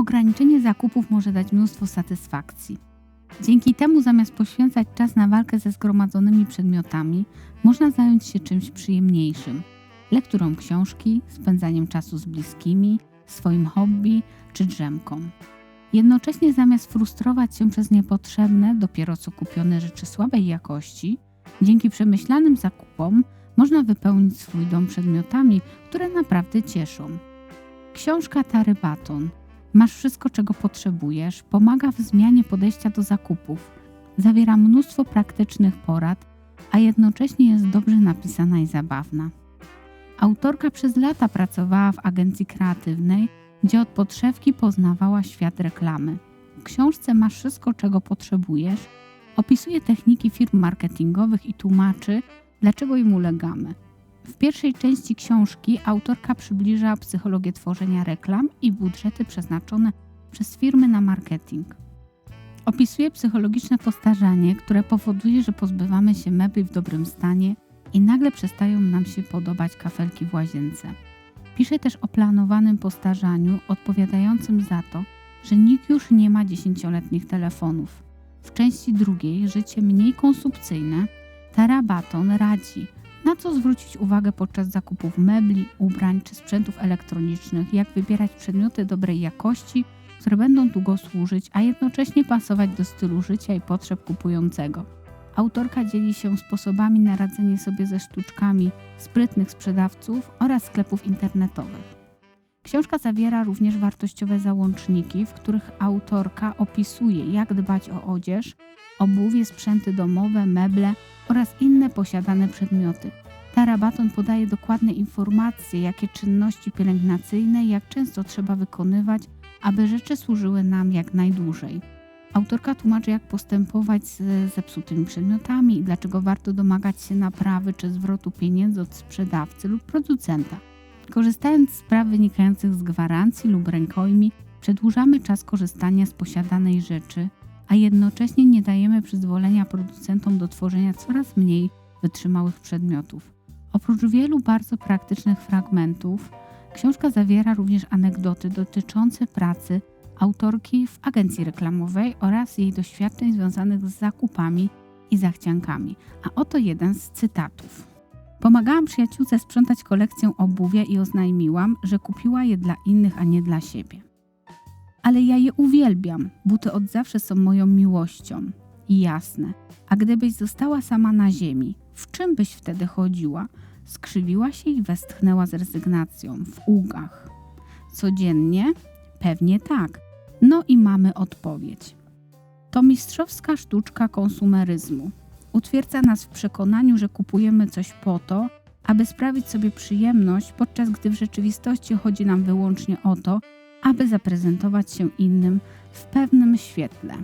Ograniczenie zakupów może dać mnóstwo satysfakcji. Dzięki temu, zamiast poświęcać czas na walkę ze zgromadzonymi przedmiotami, można zająć się czymś przyjemniejszym lekturą książki, spędzaniem czasu z bliskimi, swoim hobby czy drzemką. Jednocześnie zamiast frustrować się przez niepotrzebne, dopiero co kupione rzeczy słabej jakości, dzięki przemyślanym zakupom można wypełnić swój dom przedmiotami, które naprawdę cieszą. Książka Tary Baton. Masz wszystko, czego potrzebujesz, pomaga w zmianie podejścia do zakupów. Zawiera mnóstwo praktycznych porad, a jednocześnie jest dobrze napisana i zabawna. Autorka przez lata pracowała w agencji kreatywnej, gdzie od podszewki poznawała świat reklamy. W książce masz wszystko, czego potrzebujesz. Opisuje techniki firm marketingowych i tłumaczy, dlaczego im ulegamy. W pierwszej części książki autorka przybliża psychologię tworzenia reklam i budżety przeznaczone przez firmy na marketing. Opisuje psychologiczne postarzanie, które powoduje, że pozbywamy się mebli w dobrym stanie i nagle przestają nam się podobać kafelki w łazience. Pisze też o planowanym postarzaniu, odpowiadającym za to, że nikt już nie ma dziesięcioletnich telefonów. W części drugiej, życie mniej konsumpcyjne, Tara Baton radzi, na co zwrócić uwagę podczas zakupów mebli, ubrań czy sprzętów elektronicznych, jak wybierać przedmioty dobrej jakości, które będą długo służyć, a jednocześnie pasować do stylu życia i potrzeb kupującego. Autorka dzieli się sposobami na radzenie sobie ze sztuczkami sprytnych sprzedawców oraz sklepów internetowych. Książka zawiera również wartościowe załączniki, w których autorka opisuje, jak dbać o odzież, obuwie, sprzęty domowe, meble oraz inne posiadane przedmioty. Tara Baton podaje dokładne informacje, jakie czynności pielęgnacyjne jak często trzeba wykonywać, aby rzeczy służyły nam jak najdłużej. Autorka tłumaczy, jak postępować z zepsutymi przedmiotami i dlaczego warto domagać się naprawy czy zwrotu pieniędzy od sprzedawcy lub producenta. Korzystając z praw wynikających z gwarancji lub rękojmi, przedłużamy czas korzystania z posiadanej rzeczy, a jednocześnie nie dajemy przyzwolenia producentom do tworzenia coraz mniej wytrzymałych przedmiotów. Oprócz wielu bardzo praktycznych fragmentów, książka zawiera również anegdoty dotyczące pracy autorki w agencji reklamowej oraz jej doświadczeń związanych z zakupami i zachciankami. A oto jeden z cytatów. Pomagałam przyjaciółce sprzątać kolekcję obuwia i oznajmiłam, że kupiła je dla innych, a nie dla siebie. Ale ja je uwielbiam. Buty od zawsze są moją miłością. I jasne. A gdybyś została sama na ziemi, w czym byś wtedy chodziła? Skrzywiła się i westchnęła z rezygnacją w ługach. Codziennie? Pewnie tak. No i mamy odpowiedź. To mistrzowska sztuczka konsumeryzmu. Utwierdza nas w przekonaniu, że kupujemy coś po to, aby sprawić sobie przyjemność, podczas gdy w rzeczywistości chodzi nam wyłącznie o to, aby zaprezentować się innym w pewnym świetle.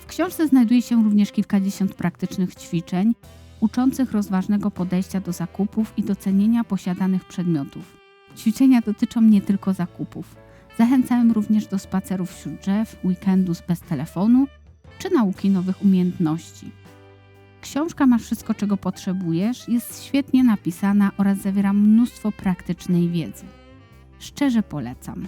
W książce znajduje się również kilkadziesiąt praktycznych ćwiczeń uczących rozważnego podejścia do zakupów i docenienia posiadanych przedmiotów. Ćwiczenia dotyczą nie tylko zakupów. Zachęcałem również do spacerów wśród drzew, weekendu bez telefonu czy nauki nowych umiejętności. Książka Masz wszystko, czego potrzebujesz, jest świetnie napisana oraz zawiera mnóstwo praktycznej wiedzy. Szczerze polecam.